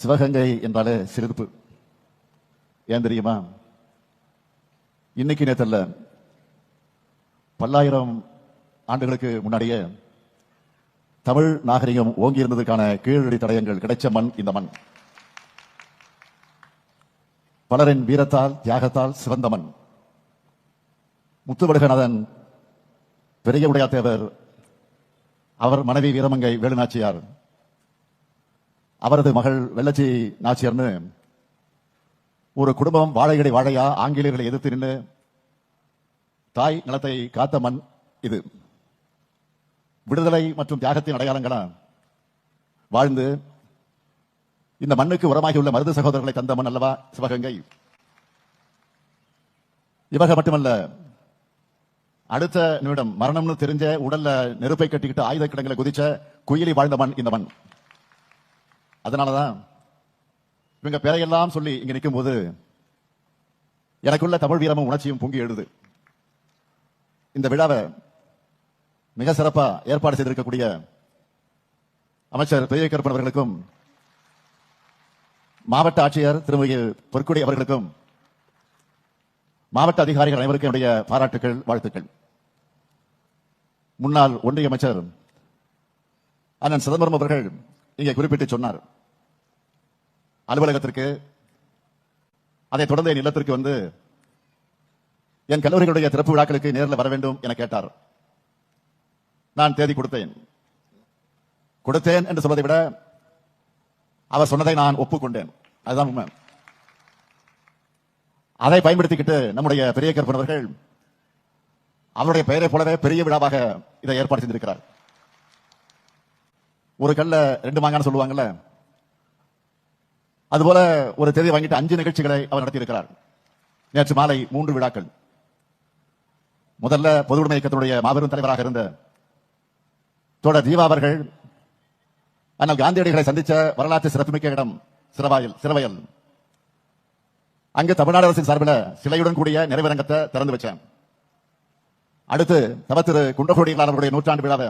சிவகங்கை என்றாலே சிறுப்பு ஏன் தெரியுமா? இன்னைக்கு நேத்தல்ல பல்லாயிரம் ஆண்டுகளுக்கு முன்னாடியே தமிழ் நாகரிகம் ஓங்கி இருந்ததற்கான கீழடி தடயங்கள் கிடைச்ச மண் இந்த மண். பலரின் வீரத்தால் தியாகத்தால் சிவந்த மண். முத்துவடுகநாதன் பெரிய உடையாத்தேவர் அவர் மனைவி வீரமங்கை வேலுநாச்சியார் அவரது மகள் வெள்ளச்சி நாச்சியார்னு ஒரு குடும்பம் வாழையடி வாழையா ஆங்கிலேயர்களை எதிர்த்து நின்று தாய் நிலத்தை காத்த மண் இது. விடுதலை மற்றும் தியாகத்தின் அடையாளங்களா? வாழ்ந்து இந்த மண்ணுக்கு உரமாகியுள்ள மருது சகோதரர்களை தந்த மண் அல்லவா? சிவகங்கை. இவக மட்டுமல்ல அடுத்த நிமிடம் மரணம்னு தெரிஞ்ச உடல்ல நெருப்பை கட்டிக்கிட்டு ஆயுத கிடங்களை குதிச்ச குயிலி வாழ்ந்த மண் இந்த மண். அதனாலதான் இவங்க பேரையெல்லாம் சொல்லி இங்க நிற்கும் போது எனக்குள்ள தமிழ் வீரமும் உணர்ச்சியும் பொங்கி எழுது. இந்த விழாவை மிக சிறப்பா ஏற்பாடு செய்திருக்கக்கூடிய அமைச்சர் பெரிய கருப்பன் அவர்களுக்கும் மாவட்ட ஆட்சியர் திருமதி பொற்குடி அவர்களுக்கும் மாவட்ட அதிகாரிகள் அனைவருக்கும் என்னுடைய பாராட்டுகள் வாழ்த்துக்கள். முன்னாள் ஒன்றிய அமைச்சர் அண்ணன் சிதம்பரம் அவர்கள் இங்கே குறிப்பிட்டு சொன்னார். அலுவலகத்திற்கு அதைத் தொடர்ந்து என் இல்லத்திற்கு வந்து என் கல்லூரிகளுடைய திறப்பு விழாக்களுக்கு நேரில் வர வேண்டும் என கேட்டார். நான் தேதி கொடுத்தேன். கொடுத்தேன் என்று சொல்வதை விட அவர் சொன்னதை நான் ஒப்புக்கொண்டேன். அதுதான் உண்மை. அதை பயன்படுத்திக்கிட்டு நம்முடைய பெரிய கற்பனவர்கள் அவருடைய பெயரை போலவே பெரிய விழாவாக இதை ஏற்பாடு செய்திருக்கிறார். ஒரு கல்ல ரெண்டு மாங்கான்னு சொல்லுவாங்கல்ல அதுபோல ஒரு தேதியை வாங்கிட்டு அஞ்சு நிகழ்ச்சிகளை அவர் நடத்தியிருக்கிறார். நேற்று மாலை மூன்று விழாக்கள். முதல்ல பொது உடைமை மாபெரும் தலைவராக இருந்த தோழர் ஜீவா அவர்கள் ஆனால் காந்தியடிகளை சந்திச்ச வரலாற்று சிறப்புமிக்க இடம் சிறவாயில் சிறவயல். அங்கு தமிழ்நாடு அரசின் சார்பில் சிலையுடன் கூடிய நிறைவரங்கத்தை திறந்து வச்சேன். அடுத்து தவ திரு குன்றகோடிகளார் அவருடைய நூற்றாண்டு விழாவை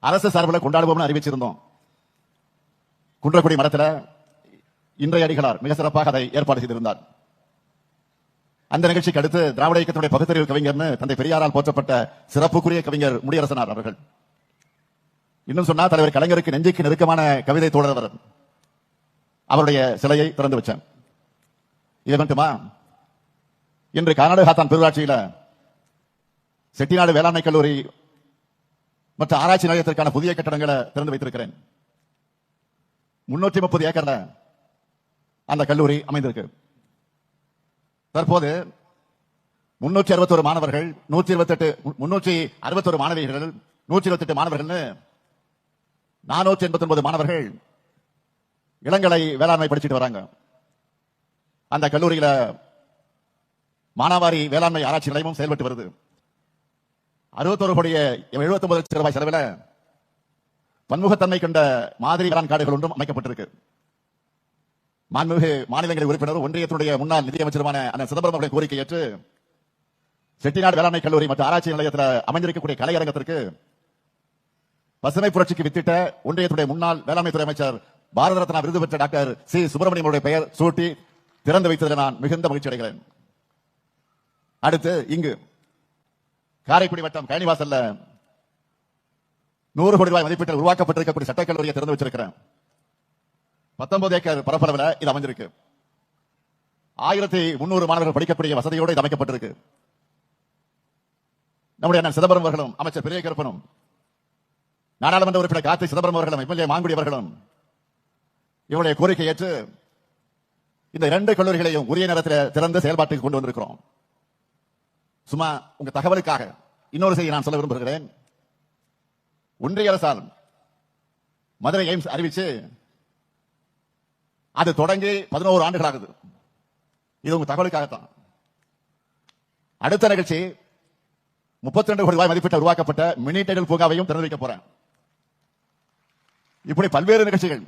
அரசு சார்பில் கொண்டாடுவோம்னு அறிவிச்சிருந்தோம். குன்றக்குடி மரத்துல இன்றைய அடிகளார் மிக சிறப்பாக அதை ஏற்பாடு செய்திருந்தார். அந்த நிகழ்ச்சிக்கு அடுத்து திராவிட இயக்கத்துடைய பகுத்தறிவு கவிஞர்னு தந்தை பெரியாரால் போற்றப்பட்ட சிறப்புக்குரிய கவிஞர் முடியரசனார் அவர்கள். இன்னும் சொன்னா தலைவர் கலைஞருக்கு நெஞ்சுக்கு நெருக்கமான கவிதை தோழர் அவர். அவருடைய சிலையை திறந்து வச்சேன் இது மட்டுமா? இன்று கர்நாடகாத்தான் பெருராட்சியில செட்டிநாடு வேளாண்மை கல்லூரி மற்ற ஆராய்ச்சி நிலையத்திற்கான புதிய கட்டடங்களை திறந்து வைத்திருக்கிறேன். முன்னூற்றி முப்பது ஏக்கர்ல அந்த கல்லூரி அமைந்திருக்கு. தற்போது முன்னூற்றி அறுபத்தோரு மாணவர்கள் நூற்றி இருபத்தெட்டு முன்னூற்றி அறுபத்தோரு மாணவிகள் நூற்றி இருபத்தெட்டு மாணவர்கள்னு நானூற்றி எண்பத்தி ஒன்பது மாணவர்கள் இளங்கலை வேளாண்மை படிச்சுட்டு வராங்க. அந்த கல்லூரியில மானாவாரி வேளாண்மை ஆராய்ச்சி நிலையமும் செயல்பட்டு வருது. அறுபத்தொரு கோடிய எழுபத்தி ஒன்பது லட்சம் ரூபாய் செலவில் பன்முகத்தன்மை கொண்ட மாதிரி வேளாண் காடுகள் ஒன்றும் அமைக்கப்பட்டிருக்கு. மாண்புமிகு மாநிலங்களின் உறுப்பினரும் ஒன்றியத்தினுடைய முன்னாள் நிதியமைச்சருமான அண்ணன் சிதம்பரம் அவர்களின் கோரிக்கை ஏற்று செட்டிநாடு வேளாண்மை கல்லூரி மற்றும் ஆராய்ச்சி நிலையத்தில் அமைந்திருக்கக்கூடிய கலையரங்கத்திற்கு பசுமை புரட்சிக்கு வித்திட்ட ஒன்றியத்துடைய முன்னாள் வேளாண்மை துறை அமைச்சர் பாரத ரத்னா விருது பெற்ற டாக்டர் சி. சுப்பிரமணியம் பெயர் சூட்டி திறந்து வைத்ததில் நான் மிகுந்த மகிழ்ச்சி அடைகிறேன். அடுத்து இங்கு காரைக்குடி வட்டம் கயனிவாசல்ல நூறு கோடி ரூபாய் மதிப்பீட்டில் உருவாக்கப்பட்டிருக்கக்கூடிய சட்டக்கல்லூரியை திறந்து வச்சிருக்கிறேன். பத்தொன்பது ஏக்கர் பரப்பளவில் இது அமைஞ்சிருக்கு. ஆயிரத்தி முன்னூறு மாணவர்கள் படிக்கக்கூடிய வசதியோடு இது அமைக்கப்பட்டிருக்கு. நம்முடைய அண்ணன் சிதம்பரம் அவர்களும் அமைச்சர் பெரிய கருப்பனும் நாடாளுமன்ற உறுப்பினர் கார்த்தி சிதம்பரம் அவர்களும் எம்எல்ஏ மாங்குடி அவர்களும் இவருடைய கோரிக்கை ஏற்று இந்த இரண்டு கல்லூரிகளையும் உரிய நேரத்தில் திறந்து செயல்பாட்டுக்கு கொண்டு வந்திருக்கிறோம். சும்மா உங்க தகவலுக்காக இன்னொரு செய்தி நான் சொல்ல விரும்புகிறேன். ஒன்றிய அரசால் மதுரை எய்ம்ஸ் அறிவிச்சு அது தொடங்கி பதினோரு ஆண்டுகள் ஆகுது இது உங்க தகவலுக்காகத்தான். அடுத்த நிகழ்ச்சி முப்பத்தி ரெண்டு கோடி ரூபாய் மதிப்பீட்டில் உருவாக்கப்பட்ட மினி டைடல் பூங்காவையும் திறந்து வைக்க போறேன். இப்படி பல்வேறு நிகழ்ச்சிகள்.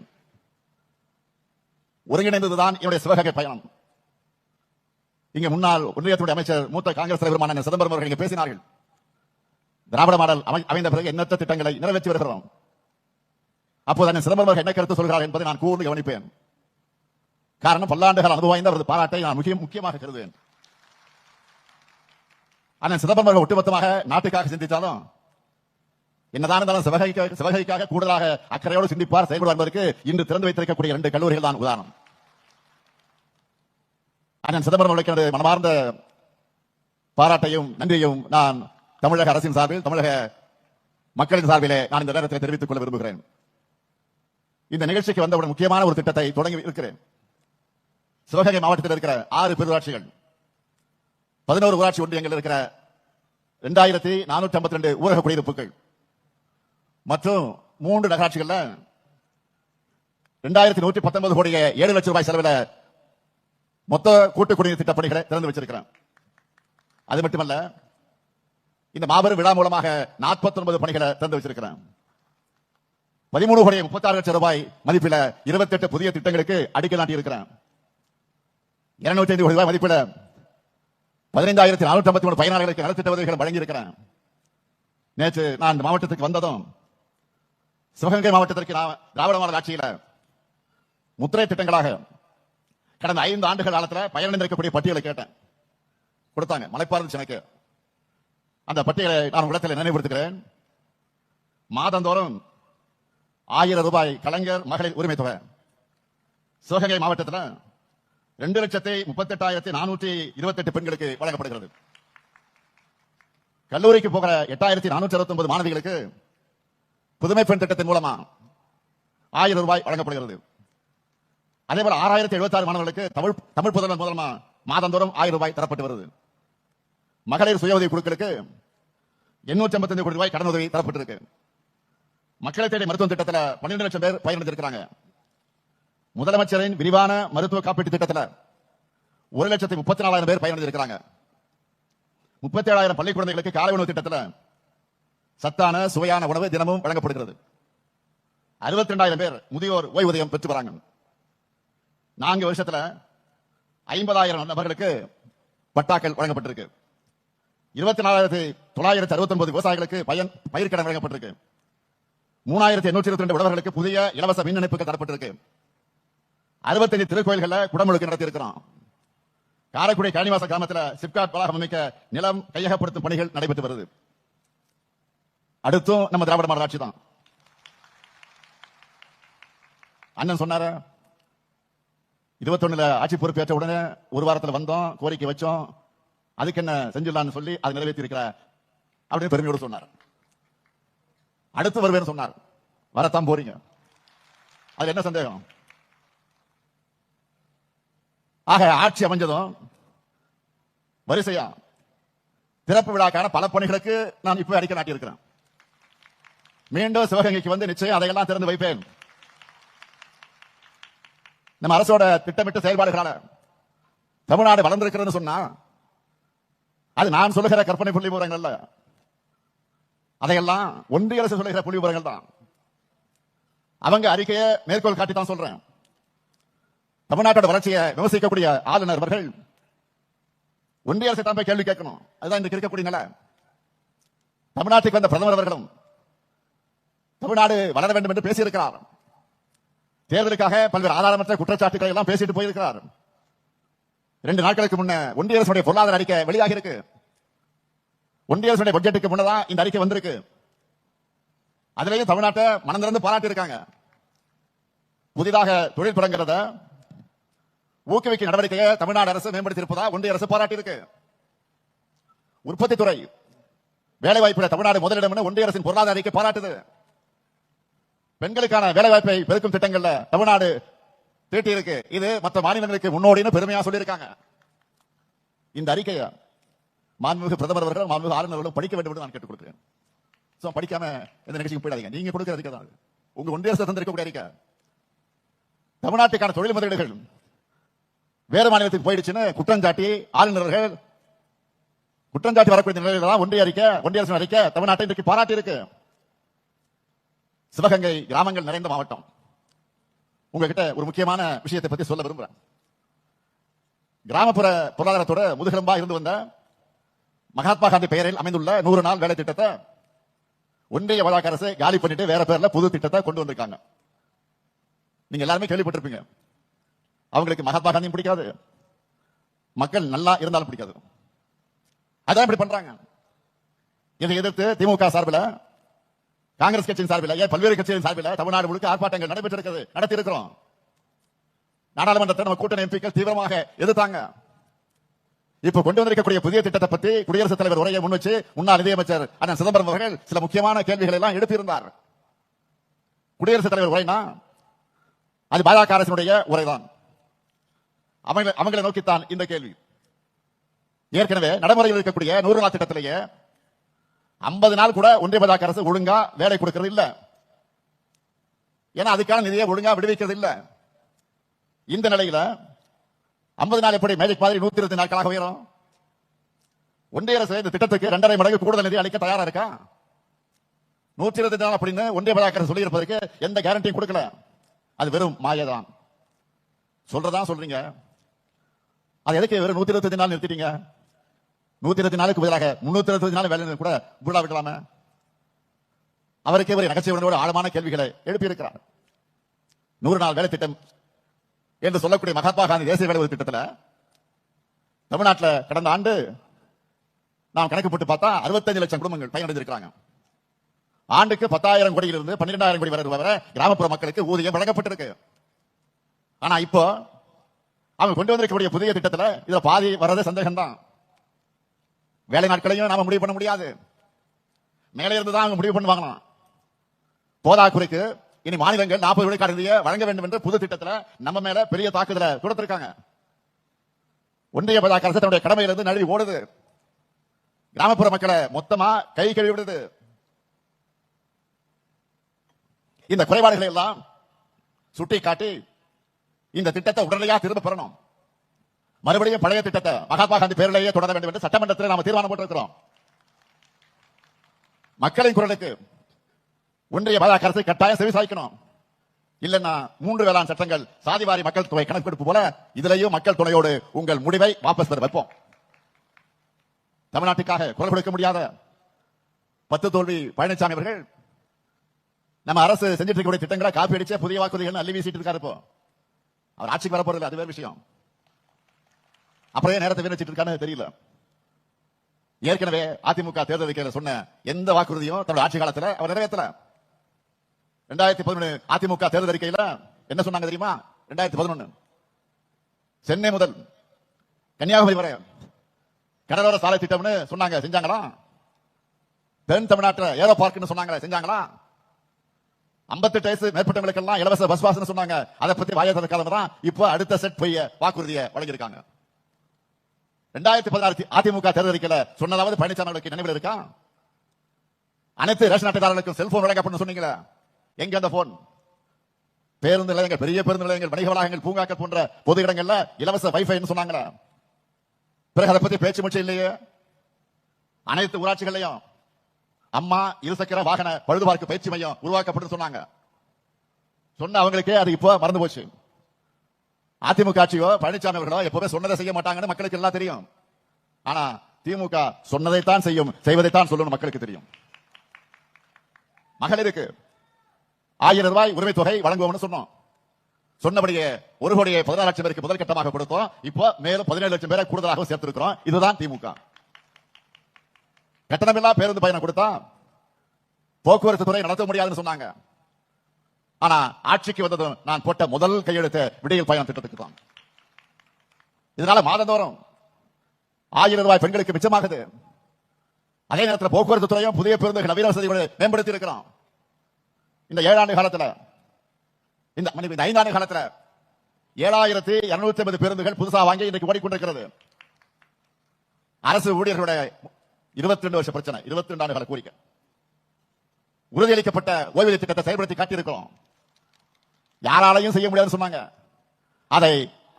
ஒருங்கிணைந்ததுதான் என்னுடைய சிவகங்கை பயணம். இங்க முன்னாள் ஒன்றியத்துடைய அமைச்சர் மூத்த காங்கிரஸ் தலைவருமான சிதம்பரம் அவர்கள் இங்கே பேசினார்கள். திராவிட மாடல் அமைந்த பிறகு எண்ணற்ற திட்டங்களை நிறைவேற்றி வருகிறோம். அப்போது அண்ணன் சிதம்பரம் அவர்கள் என்ன கருத்து சொல்கிறார் என்பதை நான் கூர்ந்து கவனிப்பேன். காரணம் பல்லாண்டுகள் அனுபவம் வாய்ந்த அவரது பாராட்டை நான் முக்கிய முக்கியமாக கருதுவேன். அண்ணன் சிதம்பரம் அவர்கள் ஒட்டுமொத்தமாக நாட்டுக்காக சிந்தித்தாலும் என்னதான் இருந்தாலும் சிவகைக்காக சிவகைக்காக கூடுதலாக அக்கறையோடு சிந்திப்பார் செயல்படுவார் என்பதற்கு இன்று திறந்து வைத்திருக்கக்கூடிய இரண்டு கல்லூரிகள் தான் உதாரணம். அண்ணன் சிதம்பரம் அவர்களுக்கு எனது மனமார்ந்த பாராட்டையும் நன்றியையும் நான் தமிழக அரசின் சார்பில் தமிழக மக்களின் சார்பிலே நான் இந்த நேரத்தில் தெரிவித்துக் கொள்ள விரும்புகிறேன். இந்த நிகழ்ச்சிக்கு வந்தவுடன் முக்கியமான ஒரு திட்டத்தை தொடங்கி இருக்கிறேன் சிவகங்கை மாவட்டத்தில் இருக்கிற ஆறு பெருராட்சிகள் பதினோரு ஊராட்சி ஒன்றியங்கள் இருக்கிற இரண்டாயிரத்தி நானூற்றி ஐம்பத்தி ரெண்டு ஊரக குடியிருப்புகள் மற்றும் மூன்று நகராட்சிகள்ல இரண்டாயிரத்தி நூற்றி பத்தொன்பது கோடியே ஏழு லட்சம் ரூபாய் செலவில் மொத்த கூட்டு குடிநீர் திட்ட பணிகளை திறந்து வச்சிருக்கிறேன் அது மட்டுமல்ல இந்த மாபெரும் விழா மூலமாக 49 பணிகளை திறந்து வச்சிருக்கிறேன் பதிமூணு கோடி முப்பத்தாறு லட்சம் ரூபாய் மதிப்பில் இருபத்தி எட்டு புதிய திட்டங்களுக்கு அடிக்கல் நாட்டி இருக்கிறேன் இருநூத்தி ஐந்து கோடி ரூபாய் மதிப்பில பதினைந்தாயிரத்தி நானூற்றி ஐம்பத்தி மூணு பயனாளிகளுக்கு நலத்திட்ட உதவிகள் வழங்கியிருக்கிறேன். நேற்று நான் இந்த மாவட்டத்துக்கு வந்ததும் சிவகங்கை மாவட்டத்திற்கு நான் திராவிட மாடல் ஆட்சியில முத்திரை திட்டங்களாக கடந்த ஐந்து ஆண்டுகள் காலத்தில் பயனடைந்திருக்கக்கூடிய பட்டியலை கேட்டேன். கொடுத்தாங்க மலைப்பாறு எனக்கு அந்த பட்டியலை நான் உலகத்தில் நினைவுபடுத்துகிறேன். மாதந்தோறும் ஆயிரம் ரூபாய் கலைஞர் மகளிர் உரிமை தொகை சிவகங்கை மாவட்டத்தில் ரெண்டு லட்சத்தி முப்பத்தி எட்டாயிரத்தி நானூற்றி இருபத்தி எட்டு பெண்களுக்கு வழங்கப்படுகிறது. கல்லூரிக்கு போகிற எட்டாயிரத்தி நானூற்றி அறுபத்தி ஒன்பது மாணவிகளுக்கு புதுமை பெண் திட்டத்தின் மூலமா ஆயிரம் ரூபாய் வழங்கப்படுகிறது. அதே போல ஆறாயிரத்தி எழுபத்தி ஆறு மாணவர்களுக்கு தமிழ் தமிழ் புதல்வன் மூலமா மாதந்தோறும் ஆயிரம் ரூபாய் தரப்பட்டு வருது. மகளிர் சுய உதவி குழுக்களுக்கு எண்ணூற்றி ஐம்பத்தி கோடி ரூபாய் கடன் உதவி தரப்பட்டிருக்கு. மக்களை தேடி மருத்துவ திட்டத்தில் பன்னிரண்டு லட்சம் பேர் பயனடைந்திருக்கிறாங்க முதலமைச்சரின் விரிவான மருத்துவ காப்பீட்டு திட்டத்தில் ஒரு லட்சத்தி முப்பத்தி நாலாயிரம் பேர் பயனடைந்திருக்கிறாங்க முப்பத்தி ஏழாயிரம் பள்ளி குழந்தைகளுக்கு காலை உணவு திட்டத்தில் சத்தான சுவையான உணவு தினமும் வழங்கப்படுகிறது. அறுபத்தி ரெண்டாயிரம் பேர் முதியோர் ஓய்வூதியம் பெற்று வராங்க. நான்கு வருஷத்துல ஐம்பதாயிரம் நபர்களுக்கு பட்டாக்கள் வழங்கப்பட்டிருக்கு. இருபத்தி நாலாயிரத்தி தொள்ளாயிரத்தி அறுபத்தி ஒன்பது விவசாயிகளுக்கு பயன் பயிர்க்கடன் வழங்கப்பட்டிருக்கு. மூணாயிரத்தி எண்ணூற்றி இருபத்தி ரெண்டு உழவர்களுக்கு புதிய இலவச மின் இணைப்புகள் தரப்பட்டிருக்கு. அறுபத்தஞ்சு திருக்கோயில்களை குடமுழுக்கு நடத்தி இருக்கிறோம் காரைக்குடி காணிவாச கிராமத்தில் சிப்காட் வளாகம் அமைக்க நிலம் கையகப்படுத்தும் பணிகள் நடைபெற்று வருது. அடுத்தும் நம்ம திராவிட மாடல் ஆட்சி தான். அண்ணன் சொன்னார இருபத்தொன்னுல ஆட்சி பொறுப்பேற்ற உடனே ஒரு வாரத்துல வந்தோம் கோரிக்கை வச்சோம் அதுக்கு என்ன செஞ்சிடலாம்னு சொல்லி அதை நிறைவேற்றி இருக்கிற அப்படின்னு பெருமையோடு சொன்னார். அடுத்து வருவேன்னு சொன்னார். வரத்தான் போறீங்க. அது என்ன சந்தேகம்? ஆக ஆட்சி அமைஞ்சதும் வரிசையா திறப்பு விழாக்கான பல பணிகளுக்கு நான் இப்ப அடிக்க நாட்டியிருக்கிறேன். மீண்டும் சிவகங்கைக்கு வந்து நிச்சயம் அதையெல்லாம் திறந்து வைப்பேன். நம்ம அரசோட திட்டமிட்ட செயல்பாடுகளால தமிழ்நாடு வளர்ந்திருக்கிறது சொன்னா அது நான் சொல்லுகிற கற்பனை புள்ளி விவரங்கள் அல்ல. அதையெல்லாம் ஒன்றிய அரசு சொல்லுகிற புள்ளி விவரங்கள் தான். அவங்க அறிக்கையை மேற்கோள் காட்டி தான் சொல்றேன். தமிழ்நாட்டோட வளர்ச்சியை விமர்சிக்கக்கூடிய ஆளுநர் அவர்கள் ஒன்றிய அரசை தான் போய் கேள்வி கேட்கணும். அதுதான் இன்றைக்கு இருக்கக்கூடிய நிலை. தமிழ்நாட்டுக்கு வந்த பிரதமர் அவர்களும் தமிழ்நாடு வளர வேண்டும் என்று பேசியிருக்கிறார். தேர்தலுக்காக பல்வேறு ஆதாரமற்ற குற்றச்சாட்டுகளை எல்லாம் பேசிட்டு போயிருக்கிறார். இரண்டு நாட்களுக்கு முன்ன ஒன்றிய அரசுடைய பொருளாதார அறிக்கை வெளியாகி இருக்கு ஒன்றிய அரசுடைய பட்ஜெட்டுக்கு முன்னதான் இந்த அறிக்கை வந்திருக்கு. அதுலயும் தமிழ்நாட்டை மனந்திறந்து பாராட்டி இருக்காங்க புதிதாக தொழில் தொடங்குறத ஊக்குவிக்கும் நடவடிக்கையை தமிழ்நாடு அரசு மேம்படுத்தி இருப்பதா ஒன்றிய அரசு பாராட்டியிருக்கு. உற்பத்தி துறை வேலை தமிழ்நாடு முதலிடம் ஒன்றிய அரசின் பொருளாதார அறிக்கை பாராட்டுது. பெண்களுக்கான வேலை வாய்ப்பை பெருக்கும் திட்டங்கள்ல தமிழ்நாடு தீட்டி இருக்கு இது மற்ற மாநிலங்களுக்கு முன்னோடின்னு பெருமையா சொல்லியிருக்காங்க. இந்த அறிக்கையை மாண்புமிகு பிரதமர் அவர்கள் மாண்புமிகு ஆளுநர் அவர்களும் படிக்க வேண்டும் என்று நான் கேட்டுக் கொடுக்கிறேன். சோ படிக்காம எந்த நிகழ்ச்சிக்கும் போயிடாதீங்க. நீங்க கொடுக்கிற அறிக்கை தான் உங்க ஒன்றிய அரசு தந்திருக்கக்கூடிய அறிக்கை. தமிழ்நாட்டுக்கான தொழில் முதலீடுகள் வேறு மாநிலத்துக்கு போயிடுச்சுன்னு குற்றஞ்சாட்டி ஆளுநர்கள் குற்றஞ்சாட்டி வரக்கூடிய நிலையில தான் ஒன்றிய அறிக்கை ஒன்றிய அரசு அறிக்கை தமிழ்நாட்டை இன்றைக்கு பாராட்டி இருக்கு சிவகங்கை கிராமங்கள் நிறைந்த மாவட்டம். உங்ககிட்ட ஒரு முக்கியமான விஷயத்தை பத்தி சொல்ல விரும்புறேன். கிராமப்புற பொருளாதாரத்தோட முதுகெலும்பா இருந்து வந்த மகாத்மா காந்தி பெயரில் அமைந்துள்ள நூறு நாள் வேலை திட்டத்தை ஒன்றிய வழக்கு அரசு காலி பண்ணிட்டு வேற பேர்ல புது திட்டத்தை கொண்டு வந்திருக்காங்க. நீங்க எல்லாருமே கேள்விப்பட்டிருப்பீங்க. அவங்களுக்கு மகாத்மா காந்தியும் பிடிக்காது. மக்கள் நல்லா இருந்தாலும் பிடிக்காது. அதான் இப்படி பண்றாங்க. இதை எதிர்த்து திமுக சார்பில் காங்கிரஸ் கட்சியின் சார்பில் ஏன் பல்வேறு கட்சியின் சார்பில் தமிழ்நாடு முழுக்க ஆர்ப்பாட்டங்கள் நடைபெற்றிருக்கிறது நடத்தி இருக்கிறோம் நாடாளுமன்றத்தை நம்ம கூட்டணி எம்பிக்கள் தீவிரமாக எதிர்த்தாங்க. இப்ப கொண்டு வந்திருக்கக்கூடிய புதிய திட்டத்தை பத்தி குடியரசுத் தலைவர் உரையை முன் வச்சு முன்னாள் நிதியமைச்சர் அண்ணன் சிதம்பரம் அவர்கள் சில முக்கியமான கேள்விகளை எல்லாம் எழுப்பியிருந்தார். குடியரசுத் தலைவர் உரைனா? அது பாஜக அரசினுடைய உரைதான். அவங்க அவங்களை நோக்கித்தான் இந்த கேள்வி. ஏற்கனவே நடைமுறையில் இருக்கக்கூடிய நூறு நாள் திட்டத்திலேயே ஐம்பது நாள் கூட ஒன்றிய பாஜக அரசு ஒழுங்கா வேலை கொடுக்கிறது இல்ல. ஏன்னா அதுக்கான நிதியை ஒழுங்கா விடுவிக்கிறது இல்ல. இந்த நிலையில ஐம்பது நாள் எப்படி மேஜிக் மாதிரி நூத்தி இருபத்தி நாட்களாக உயரும்? ஒன்றிய அரசு இந்த திட்டத்துக்கு இரண்டரை மடங்கு கூடுதல் நிதி அளிக்க தயாரா இருக்கா? நூற்றி இருபத்தி நாள் அப்படின்னு ஒன்றிய பாஜக அரசு சொல்லி இருப்பதற்கு எந்த கேரண்டியும் கொடுக்கல. அது வெறும் மாயதான். சொல்றதான் சொல்றீங்க. அது எதுக்கு வெறும் நூத்தி இருபத்தி நாள் நிறுத்திட்டீங்க? நூத்தி இருபத்தி நாளுக்கு பதிலாக முன்னூத்தி இருபத்தி நாள் வேலை கூட கூட விடலாமே அவருக்கே ஒரு நகைச்சுவையோட ஆழமான கேள்விகளை எழுப்பியிருக்கிறார். நூறு நாள் வேலை திட்டம் என்று சொல்லக்கூடிய மகாத்மா காந்தி தேசிய வேலை திட்டத்தில் தமிழ்நாட்டில் கடந்த ஆண்டு நாம் கணக்கு போட்டு பார்த்தா 65 லட்சம் குடும்பங்கள் பயனடைந்திருக்கிறாங்க ஆண்டுக்கு பத்தாயிரம் கோடியிலிருந்து பன்னிரெண்டாயிரம் கோடி வரை கிராமப்புற மக்களுக்கு ஊதியம் வழங்கப்பட்டிருக்கு. ஆனா இப்போ அவங்க கொண்டு வந்திருக்கக்கூடிய புதிய திட்டத்துல இதுல பாதி வர்றது சந்தேகம் தான் வேலை நாட்களையும் நாம முடிவு பண்ண முடியாது. மேலே இருந்து தான் அவங்க முடிவு பண்ணுவாங்களாம் போதாக்குறைக்கு இனி மாநிலங்கள் நாற்பது விழுக்காடு நிதியை வழங்க வேண்டும் என்று புது திட்டத்துல நம்ம மேல பெரிய தாக்குதலை கொடுத்திருக்காங்க. ஒன்றிய பாஜக அரசு தன்னுடைய கடமையிலிருந்து நழுவி ஓடுது. கிராமப்புற மக்களை மொத்தமா கை கழுவி விடுது. இந்த குறைபாடுகளை எல்லாம் சுட்டி காட்டி இந்த திட்டத்தை உடனடியாக திரும்ப பெறணும். மறுபடியும் பழைய திட்டத்தை மகாத்மா காந்தி பேரிலேயே தொடர வேண்டும் என்று சட்டமன்றத்தில் நாம தீர்மானம் போட்டிருக்கிறோம். மக்களின் குரலுக்கு ஒன்றிய பாஜக அரசை கட்டாயம் செவி சாய்க்கணும். இல்லன்னா மூன்று வேளாண் சட்டங்கள் சாதிவாரி மக்கள் தொகை கணக்கெடுப்பு போல இதுலயும் மக்கள் துணையோடு உங்கள் முடிவை வாபஸ் பெற வைப்போம். தமிழ்நாட்டுக்காக குரல் கொடுக்க முடியாத பத்து தோல்வி பழனிசாமி அவர்கள் நம்ம அரசு செஞ்சிட்டு இருக்கக்கூடிய திட்டங்களை காப்பி அடிச்சு புதிய வாக்குறுதிகள் அள்ளி வீசிட்டு இருக்காரு இப்போ. அவர் ஆட்சிக்கு வர போறது அது வேற விஷயம். அப்புறம் ஏன் நேரத்தை வீணச்சிட்டு இருக்கான்னு தெரியல. ஏற்கனவே அதிமுக தேர்தல் அறிக்கையில சொன்ன எந்த வாக்குறுதியும் தன்னோட ஆட்சி காலத்துல அவர் நிறைவேற்றல. ரெண்டாயிரத்தி பதினொன்று அதிமுக தேர்தல் அறிக்கையில என்ன சொன்னாங்க தெரியுமா? ரெண்டாயிரத்தி பதினொன்னு. சென்னை முதல் கன்னியாகுமரி வரை கடலோர சாலை திட்டம்னு சொன்னாங்க செஞ்சாங்களா? தென் தமிழ்நாட்டில் ஏரோ பார்க்னு சொன்னாங்களே செஞ்சாங்களா? 58 வயசு மேற்பட்டவங்களுக்கு எல்லாம் இலவச பஸ் பாஸ் சொன்னாங்க. அதை பத்தி வாய திறக்காதவங்க தான் இப்போ அடுத்த செட் பொய்ய வாக்குறுதியை வழங்கியிருக்காங்க. ரெண்டாயிரத்தி பதினாறு அதிமுக தேர்தலிக்கல சொன்னதாவது பழனிசாமி நினைவில் இருக்கா? அனைத்து ரேஷன் அட்டைதாரர்களுக்கும் செல்போன் வழங்கப்படும் சொன்னீங்களே. எங்க அந்த போன் பேருந்து நிலையங்கள் பெரிய பேருந்து நிலையங்கள் வணிக வளாகங்கள் பூங்காக்கள் போன்ற பொது இடங்கள்ல இலவச வைஃபைன்னு சொன்னாங்களே. பிறகு அதை பத்தி பேச்சு முச்சு இல்லையே? அனைத்து ஊராட்சிகளையும் அம்மா இருசக்கர வாகன பழுதுபார்க்கு பயிற்சி மையம் உருவாக்கப்படும் சொன்னாங்க. சொன்ன அவங்களுக்கே அது இப்போ மறந்து போச்சு. அதிமுக ஆட்சியோ பழனிசாமி அவர்களோ எப்பவுமே சொன்னதை செய்ய மாட்டாங்கன்னு மக்களுக்கு எல்லாம் தெரியும். ஆனா திமுக சொன்னதைத்தான் செய்யும் செய்வதைத்தான் சொல்லணும் மக்களுக்கு தெரியும். மகளிருக்கு ஆயிரம் ரூபாய் உரிமை தொகை வழங்குவோம்னு சொன்னோம். சொன்னபடியே ஒரு கோடியே பதினாறு லட்சம் பேருக்கு முதல் கட்டமாக கொடுத்தோம். இப்போ மேலும் பதினேழு லட்சம் பேரை கூடுதலாக சேர்த்திருக்கிறோம். இதுதான் திமுக. கட்டணமில்லா பேருந்து பயணம் கொடுத்தா போக்குவரத்து துறை நடத்த முடியாதுன்னு சொன்னாங்க. ஆனா ஆட்சிக்கு வந்ததும் நான் போட்ட முதல் கையெழுத்து விடியல் பயணம் திட்டத்துக்கு தான். இதனால மாதந்தோறும் ஆயிரம் ரூபாய் பெண்களுக்கு மிச்சமாகுது. அதே நேரத்தில் போக்குவரத்து துறையும் புதிய பேருந்துகள் நவீன வசதிகளை மேம்படுத்தி இருக்கிறோம். இந்த ஏழாண்டு காலத்துல இந்த இந்த ஐந்தாண்டு காலத்துல ஏழாயிரத்தி இருநூத்தி ஐம்பது பேருந்துகள் புதுசாக வாங்கி இன்றைக்கு ஓடிக்கொண்டிருக்கிறது. அரசு ஊழியர்களுடைய இருபத்தி ரெண்டு வருஷ பிரச்சனை. இருபத்தி ரெண்டு ஆண்டுகள கோரிக்கை. உறுதியளிக்கப்பட்ட ஓய்வூதிய திட்டத்தை செயல்படுத்தி காட்டியிருக்கிறோம். யாராலையும் செய்ய முடியாதுன்னு சொன்னாங்க. அதை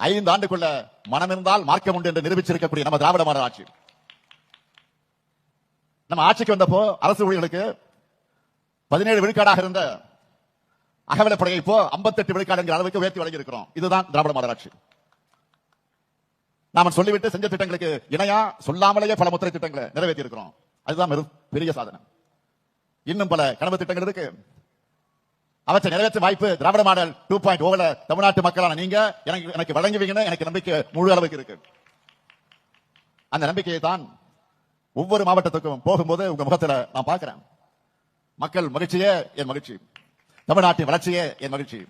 ஐந்து ஆண்டுக்குள்ள மனம் இருந்தால் மார்க்கம் உண்டு என்று நிரூபிச்சிருக்கக்கூடிய நம்ம திராவிட மாடல் ஆட்சி. நம்ம ஆட்சிக்கு வந்தப்போ அரசு ஊழியர்களுக்கு பதினேழு விழுக்காடாக இருந்த அகவிலைப்படையை இப்போ 58 விழுக்காடுங்கிற அளவுக்கு உயர்த்தி வழங்கியிருக்கிறோம். இதுதான் திராவிட மாடல் ஆட்சி. நாம சொல்லிவிட்டு செஞ்ச திட்டங்களுக்கு இணையா சொல்லாமலேயே பல முத்திரை திட்டங்களை நிறைவேற்றி இருக்கிறோம் அதுதான் பெரிய சாதனை. இன்னும் பல கனவு திட்டங்கள் இருக்கு. அவற்றை நிறைவேற்ற வாய்ப்பு திராவிட மாடல் டூ பாயிண்ட் ஓவல தமிழ்நாட்டு மக்களான நீங்க எனக்கு எனக்கு வழங்குவீங்கன்னு எனக்கு நம்பிக்கை முழு அளவுக்கு இருக்கு. அந்த நம்பிக்கையை தான் ஒவ்வொரு மாவட்டத்துக்கும் போகும்போது உங்க முகத்துல நான் பார்க்கிறேன். மக்கள் மகிழ்ச்சியே என் மகிழ்ச்சி. தமிழ்நாட்டின் வளர்ச்சியே என் மகிழ்ச்சி.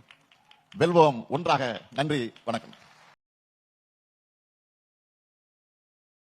வெல்வோம் ஒன்றாக. நன்றி வணக்கம்.